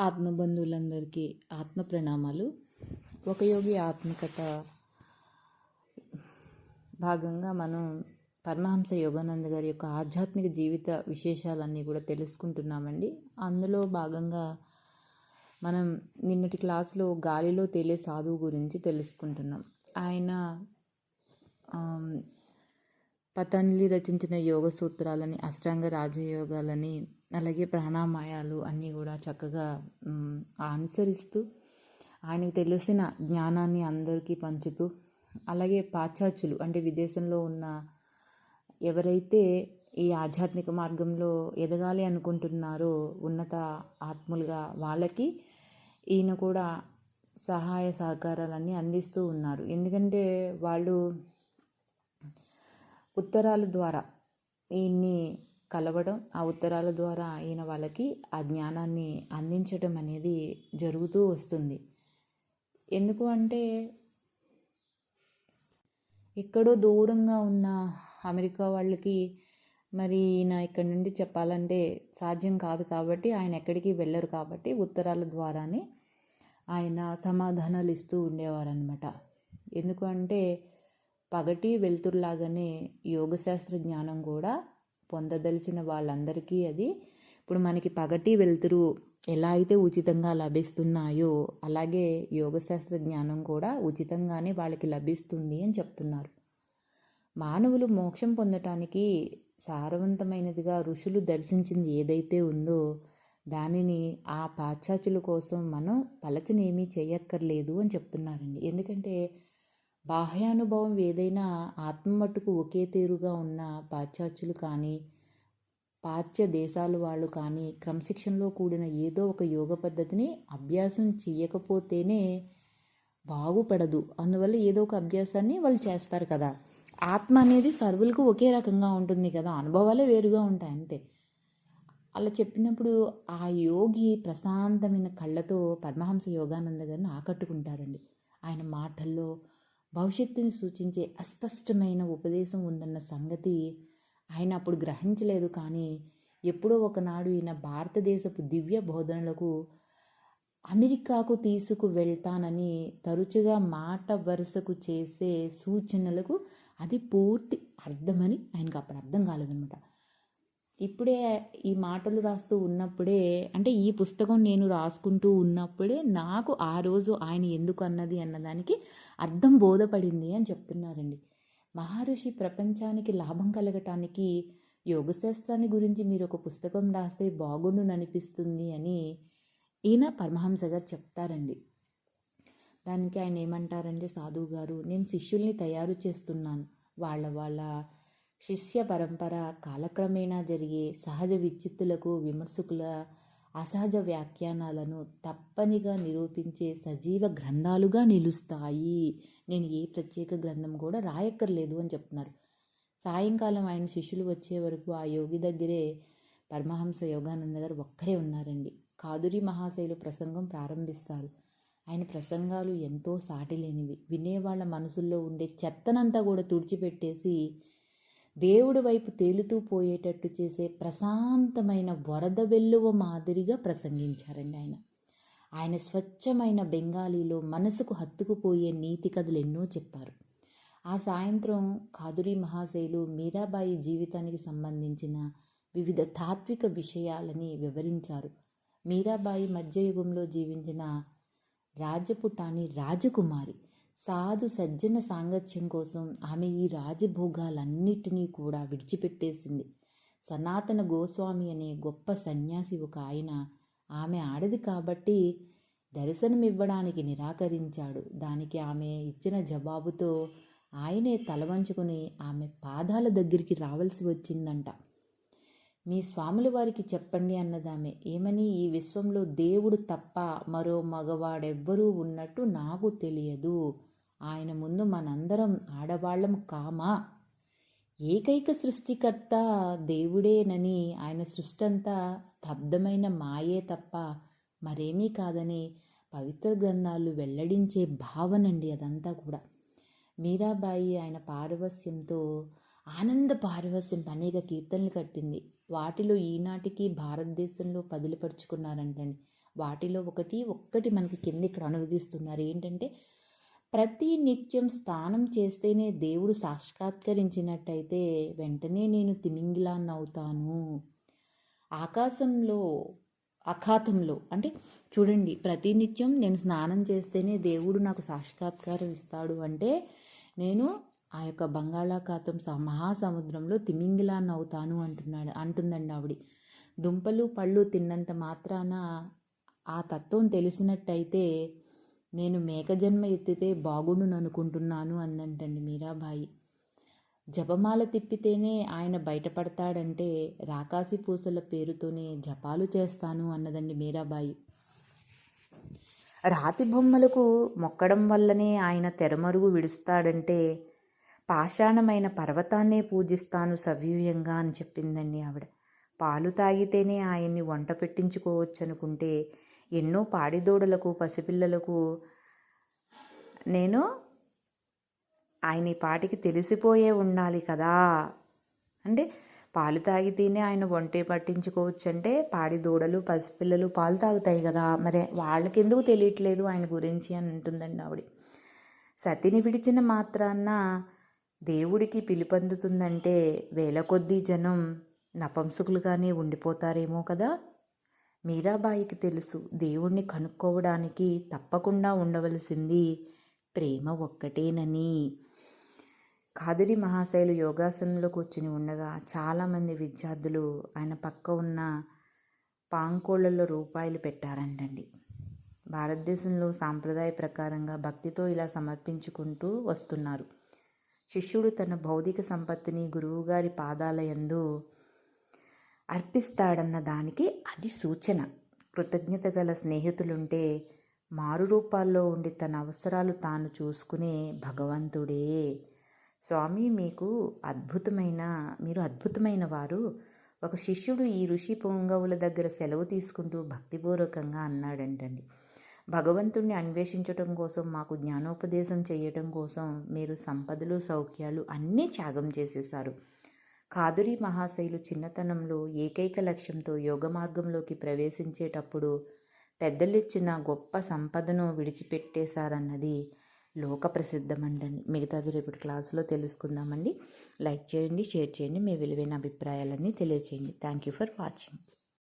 ఆత్మబంధువులందరికీ ఆత్మ ప్రణామాలు. ఒక యోగి ఆత్మకత భాగంగా మనం పరమహంస యోగానంద గారి యొక్క ఆధ్యాత్మిక జీవిత విశేషాలన్నీ కూడా తెలుసుకుంటున్నామండి. అందులో భాగంగా మనం నిన్నటి క్లాస్లో గాలిలో తేలే సాధువు గురించి తెలుసుకుంటున్నాం. ఆయన పతంజలి రచించిన యోగ సూత్రాలని అష్టాంగ రాజయోగాలని అలాగే ప్రాణామాయాలు అన్నీ కూడా చక్కగా అనుసరిస్తూ ఆయనకు తెలిసిన జ్ఞానాన్ని అందరికీ పంచుతూ అలాగే పాశ్చాత్యులు అంటే విదేశంలో ఉన్న ఎవరైతే ఈ ఆధ్యాత్మిక మార్గంలో ఎదగాలి అనుకుంటున్నారో ఉన్నత ఆత్ములుగా వాళ్ళకి ఈయన కూడా సహాయ సహకారాలన్నీ అందిస్తూ ఉన్నారు. ఎందుకంటే వాళ్ళు ఉత్తరాల ద్వారా ఈయన్ని కలవడం ఆ ఉత్తరాల ద్వారా ఆయన వాళ్ళకి ఆ జ్ఞానాన్ని అందించడం అనేది జరుగుతూ వస్తుంది. ఎందుకు అంటే ఎక్కడో దూరంగా ఉన్న అమెరికా వాళ్ళకి మరి ఈయన ఇక్కడి నుండి చెప్పాలంటే సాధ్యం కాదు కాబట్టి ఆయన ఎక్కడికి వెళ్ళరు కాబట్టి ఉత్తరాల ద్వారానే ఆయన సమాధానాలు ఇస్తూ ఉండేవారనమాట ఎందుకంటే పగటి వెలుతురులాగానే యోగశాస్త్ర జ్ఞానం కూడా పొందదలిచిన వాళ్ళందరికీ అది ఇప్పుడు మనకి పగటి వెలుతురు ఎలా అయితే ఉచితంగా లభిస్తున్నాయో అలాగే యోగశాస్త్ర జ్ఞానం కూడా ఉచితంగానే వాళ్ళకి లభిస్తుంది అని చెప్తున్నారు. మానవులు మోక్షం పొందటానికి సారవంతమైనదిగా ఋషులు దర్శించింది ఏదైతే ఉందో దానిని ఆ పాశ్చాత్యుల కోసం మనం పలచనేమీ చేయక్కర్లేదు అని చెప్తున్నారండి. ఎందుకంటే బాహ్యానుభవం ఏదైనా ఆత్మ మట్టుకు ఒకే తీరుగా ఉన్న పాశ్చాత్యులు కానీ పాశ్చ్య దేశాల వాళ్ళు కానీ క్రమశిక్షణలో కూడిన ఏదో ఒక యోగ పద్ధతిని అభ్యాసం చేయకపోతేనే బాగుపడదు. అందువల్ల ఏదో ఒక అభ్యాసాన్ని వాళ్ళు చేస్తారు కదా. ఆత్మ అనేది సర్వులకు ఒకే రకంగా ఉంటుంది కదా. అనుభవాలే వేరుగా ఉంటాయి అంతే. అలా చెప్పినప్పుడు ఆ యోగి ప్రశాంతమైన కళ్ళతో పరమహంస యోగానంద గారిని ఆకట్టుకుంటారండి. ఆయన మాటల్లో భవిష్యత్తుని సూచించే అస్పష్టమైన ఉపదేశం ఉందన్న సంగతి ఆయన అప్పుడు గ్రహించలేదు. కానీ ఎప్పుడో ఒకనాడు ఈయన భారతదేశపు దివ్య బోధనలకు అమెరికాకు తీసుకు వెళ్తానని తరచుగా మాట వరుసకు చేసే సూచనలకు అది పూర్తి అర్థమని ఆయనకు అప్పుడు అర్థం కాలేదనమాట ఇప్పుడే ఈ మాటలు రాస్తూ ఉన్నప్పుడే అంటే ఈ పుస్తకం నేను రాసుకుంటూ ఉన్నప్పుడే నాకు ఆ రోజు ఆయన ఎందుకు అన్నది అన్నదానికి అర్థం బోధపడింది అని చెప్తున్నారండి. మహర్షి ప్రపంచానికి లాభం కలగటానికి యోగశాస్త్రాన్ని గురించి మీరు ఒక పుస్తకం రాస్తే బాగుండు అనిపిస్తుంది అని ఈయన పరమహంస గారు చెప్తారండి. దానికి ఆయన ఏమంటారంటే సాధువు గారు నేను శిష్యుల్ని తయారు చేస్తున్నాను. వాళ్ళ వాళ్ళ శిష్య పరంపర కాలక్రమేణా జరిగే సహజ విచిత్తులకు విమర్శకుల అసహజ వ్యాఖ్యానాలను తప్పనిగా నిరూపించే సజీవ గ్రంథాలుగా నిలుస్తాయి. నేను ఏ ప్రత్యేక గ్రంథం కూడా రాయక్కర్లేదు అని చెప్తున్నారు. సాయంకాలం ఆయన శిష్యులు వచ్చే వరకు ఆ యోగి దగ్గరే పరమహంస యోగానంద గారు ఒక్కరే ఉన్నారండి. కాదురి మహాశైలు ప్రసంగం ప్రారంభిస్తారు. ఆయన ప్రసంగాలు ఎంతో సాటిలేనివి. వినేవాళ్ళ మనసుల్లో ఉండే చెత్తనంతా కూడా తుడిచిపెట్టేసి దేవుడి వైపు తేలుతూ పోయేటట్టు చేసే ప్రశాంతమైన వరద వెల్లువ మాదిరిగా ప్రసంగించారండి ఆయన. ఆయన స్వచ్ఛమైన బెంగాలీలో మనసుకు హత్తుకుపోయే నీతి కథలు ఎన్నో చెప్పారు. ఆ సాయంత్రం కాదురి మహాశైలు మీరాబాయి జీవితానికి సంబంధించిన వివిధ తాత్విక విషయాలని వివరించారు. మీరాబాయి మధ్యయుగంలో జీవించిన రాజపుటాని రాజకుమారి సాధు సజ్జన సాంగత్యం కోసం ఆమె ఈ రాజభోగాలన్నిటినీ కూడా విడిచిపెట్టేసింది. సనాతన గోస్వామి అనే గొప్ప సన్యాసి ఒక ఆయన ఆమె ఆడది కాబట్టి దర్శనమివ్వడానికి నిరాకరించాడు. దానికి ఆమె ఇచ్చిన జవాబుతో ఆయనే తలవంచుకుని ఆమె పాదాల దగ్గరికి రావాల్సి వచ్చిందంట. మీ స్వాముల వారికి చెప్పండి అన్నదామె. ఏమని? ఈ విశ్వంలో దేవుడు తప్ప మరో మగవాడెవ్వరూ ఉన్నట్టు నాకు తెలియదు. ఆయన ముందు మనందరం ఆడవాళ్ళం కామా? ఏకైక సృష్టికర్త దేవుడేనని ఆయన సృష్టి అంతా స్తబ్దమైన మాయే తప్ప మరేమీ కాదని పవిత్ర గ్రంథాలు వెల్లడించే భావనండి అదంతా కూడా. మీరాబాయి ఆయన పారవస్యంతో ఆనంద పారవస్యంతో అనేక కీర్తనలు కట్టింది. వాటిలో ఈనాటికి భారతదేశంలో పదిలిపరుచుకున్నారంటండి వాటిలో ఒకటి ఒక్కటి మనకి కింద ఇక్కడ అనువదిస్తున్నారు. ఏంటంటే ప్రతి నిత్యం స్నానం చేస్తేనే దేవుడు సాక్షాత్కరించినట్టయితే వెంటనే నేను తిమింగిలాన్ని అవుతాను ఆకాశంలో అఖాతంలో అంటే చూడండి ప్రతి నిత్యం నేను స్నానం చేస్తేనే దేవుడు నాకు సాక్షాత్కారం ఇస్తాడు అంటే నేను ఆ యొక్క బంగాళాఖాతం స మహాసముద్రంలో తిమింగిలాన్ని అవుతాను అంటున్నాడు అంటుందండి ఆవిడ. దుంపలు పళ్ళు తిన్నంత మాత్రాన ఆ తత్వం తెలిసినట్టయితే నేను మేకజన్మ ఎత్తితే బాగుండును అనుకుంటున్నాను అందంటండి మీరాబాయి. జపమాల తిప్పితేనే ఆయన బయటపడతాడంటే రాకాసి పూసల పేరుతోనే జపాలు చేస్తాను అన్నదండి మీరాబాయి. రాతి బొమ్మలకు మొక్కడం వల్లనే ఆయన తెరమరుగు విడుస్తాడంటే పాషాణమైన పర్వతాన్నే పూజిస్తాను సవ్యూయంగా అని చెప్పిందండి ఆవిడ. పాలు తాగితేనే ఆయన్ని వంట పెట్టించుకోవచ్చు అనుకుంటే ఎన్నో పాడిదూడలకు పసిపిల్లలకు నేను ఆయన ఈ పాటికి తెలిసిపోయే ఉండాలి కదా. అంటే పాలు తాగితేనే ఆయన ఒంటి పట్టించుకోవచ్చు అంటే పాడి దూడలు పసిపిల్లలు పాలు తాగుతాయి కదా. మరి వాళ్ళకి ఎందుకు తెలియట్లేదు ఆయన గురించి అని అంటుందండి ఆవిడ. సతిని విడిచిన మాత్రాన దేవుడికి పిలుపొందుతుందంటే వేల కొద్దీ జనం నపంసుకులుగానే ఉండిపోతారేమో కదా. మీరాబాయికి తెలుసు. దేవుణ్ణి కనుక్కోవడానికి తప్పకుండా ఉండవలసింది ప్రేమ ఒక్కటేనని. కాదిరి మహాశైలు యోగాసనంలో కూర్చుని ఉండగా చాలామంది విద్యార్థులు ఆయన పక్క ఉన్న పాంకోళ్ళలో రూపాయలు పెట్టారంటండి. భారతదేశంలో సాంప్రదాయ ప్రకారంగా భక్తితో ఇలా సమర్పించుకుంటూ వస్తున్నారు. శిష్యుడు తన భౌతిక సంపత్తిని గురువుగారి పాదాల యందు అర్పిస్తాడన్న దానికి అది సూచన. కృతజ్ఞత గల స్నేహితులుంటే మారు రూపాల్లో ఉండి తన అవసరాలు తాను చూసుకునే భగవంతుడే. స్వామి మీకు అద్భుతమైన మీరు అద్భుతమైన వారు. ఒక శిష్యుడు ఈ ఋషి పొంగవుల దగ్గర సెలవు తీసుకుంటూ భక్తిపూర్వకంగా అన్నాడంటండి. భగవంతుణ్ణి అన్వేషించటం కోసం మాకు జ్ఞానోపదేశం చేయటం కోసం మీరు సంపదలు సౌఖ్యాలు అన్నీ త్యాగం చేసేశారు. కాదురి మహాశైలు చిన్నతనంలో ఏకైక లక్ష్యంతో యోగ మార్గంలోకి ప్రవేశించేటప్పుడు పెద్దలిచ్చిన గొప్ప సంపదను విడిచిపెట్టేశారన్నది లోక ప్రసిద్ధమండండి మిగతాది రేపటి క్లాసులో తెలుసుకుందామండి. లైక్ చేయండి షేర్ చేయండి. మీ విలువైన అభిప్రాయాలన్నీ తెలియచేయండి. Thank you for watching